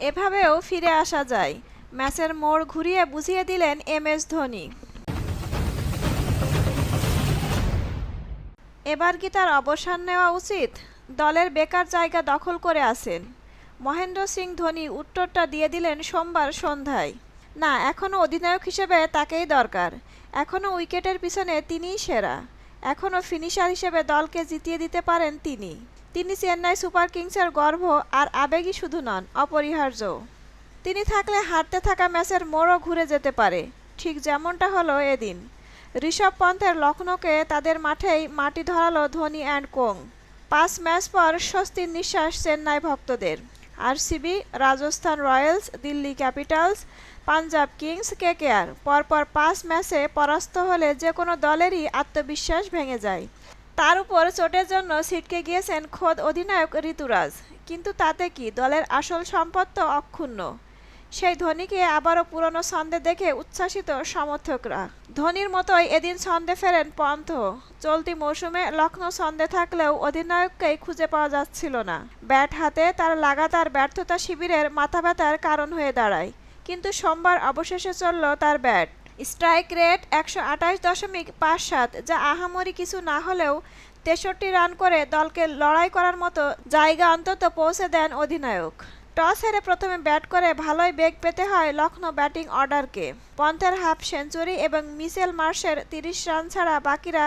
এভাবেও ফিরে আসা যায়। ম্যাচের মোড় ঘুরিয়ে বুঝিয়ে দিলেন এম এস ধোনি। এবার কি তার অবসান নেওয়া উচিত? দলের বেকার জায়গা দখল করে আছেন। মহেন্দ্র সিং ধোনি উত্তরটা দিয়ে দিলেন সোমবার সন্ধ্যায়। না, এখনও অধিনায়ক হিসেবে তাকেই দরকার। এখনও উইকেটের পিছনে তিনিই সেরা। এখনও ফিনিশার হিসেবে দলকে জিতিয়ে দিতে পারেন তিনি। তিনি চেন্নাই সুপার কিংসের গর্ব আর আবেগই শুধু নন, অপরিহার্য। তিনি থাকলে হারতে থাকা ম্যাচের মোড়ও ঘুরে যেতে পারে, ঠিক যেমনটা হলো এদিন। ঋষভ পন্থের লখনৌকে তাদের মাঠেই মাটি ধরালো ধোনি অ্যান্ড কোং। পাঁচ ম্যাচ পর স্বস্তির নিঃশ্বাস চেন্নাই ভক্তদের। RCB, Rajasthan Royals, Delhi Capitals, Punjab Kings, KKR. পরপর পাঁচ ম্যাচে পরাস্ত হলে যে কোনো দলেরই আত্মবিশ্বাস ভেঙে যায়। তার উপর চোটের জন্য ছিটকে গিয়েছেন খোদ অধিনায়ক ঋতুরাজ। কিন্তু তাতে কি দলের আসল সম্পদ তো অক্ষুণ্ণ। সেই ধোনিকে আবারও পুরনো ছন্দে দেখে উচ্ছ্বাসিত সমর্থকরা। ধোনির মতোই এদিন ছন্দে ফেরেন পন্থ। চলতি মৌসুমে লখনৌ ছন্দে থাকলেও অধিনায়ককেই খুঁজে পাওয়া যাচ্ছিল না। ব্যাট হাতে তার লাগাতার ব্যর্থতা শিবিরের মাথা ব্যথার কারণ হয়ে দাঁড়ায়। কিন্তু সোমবার অবশেষে চলল তার ব্যাট। স্ট্রাইক রেট একশো আঠাশ দশমিক পাঁচ সাত, যা আহামরি কিছু না হলেও তেষট্টি রান করে দলকে লড়াই করার মতো জায়গা অন্তত পৌঁছে দেন অধিনায়ক। টস হেরে প্রথমে ব্যাট করে ভালোই বেগ পেতে হয় লখনৌ ব্যাটিং অর্ডারকে। পন্থের হাফ সেঞ্চুরি এবং মিসেল মার্শের তিরিশ রান ছাড়া বাকিরা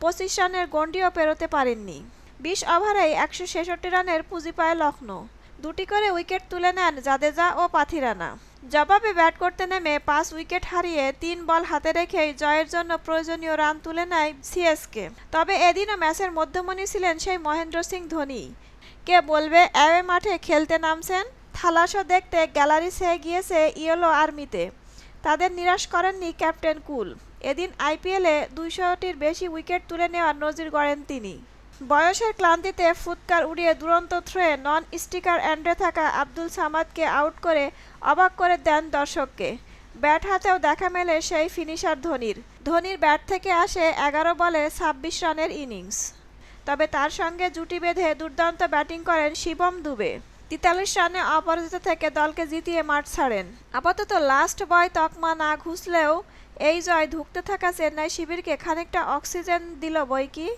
পঁচিশ রানের গন্ডিও পেরোতে পারেননি। বিশ ওভারেই একশো ছেষট্টি রানের পুঁজি পায় লখনৌ দুটি করে উইকেট তুলে নেন জাদেজা ও পাথিরানা। জবাবে ব্যাট করতে নেমে পাঁচ উইকেট হারিয়ে তিন বল হাতে রেখেই জয়ের জন্য প্রয়োজনীয় রান তুলে নেয় সিএসকে। তবে এদিনও ম্যাচের মধ্যমণি ছিলেন সেই মহেন্দ্র সিং ধোনি। কে বলবে, অ্যাওয়ে মাঠে খেলতে নামছেন? থালাশো দেখতে গ্যালারি ছেয়ে গিয়েছে ইয়েলো আর্মিতে। তাদের নিরাশ করেননি ক্যাপ্টেন কুল। এদিন আইপিএলে দুইশোটির বেশি উইকেট তুলে নেওয়ার নজির গড়েন তিনি। বয়সের ক্লান্তিতে ফুৎকার উড়িয়ে দুরন্ত থ্রোয়ে নন স্টিকার অ্যান্ডে থাকা আব্দুল সামাদকে আউট করে অবাক করে দেন দর্শককে। ব্যাট হাতেও দেখা মেলে সেই ফিনিশার ধোনির। ধোনির ব্যাট থেকে আসে এগারো বলে ছাব্বিশ রানের ইনিংস। তবে তার সঙ্গে জুটি বেঁধে দুর্দান্ত ব্যাটিং করেন শিবম দুবে। তেতাল্লিশ রানে অপরাজিত থেকে দলকে জিতিয়ে মাঠ ছাড়েন। আপাতত লাস্ট বয় তকমা না ঘুষলেও এই জয় ধুঁকতে থাকা চেন্নাই শিবিরকে খানিকটা অক্সিজেন দিল বই কি?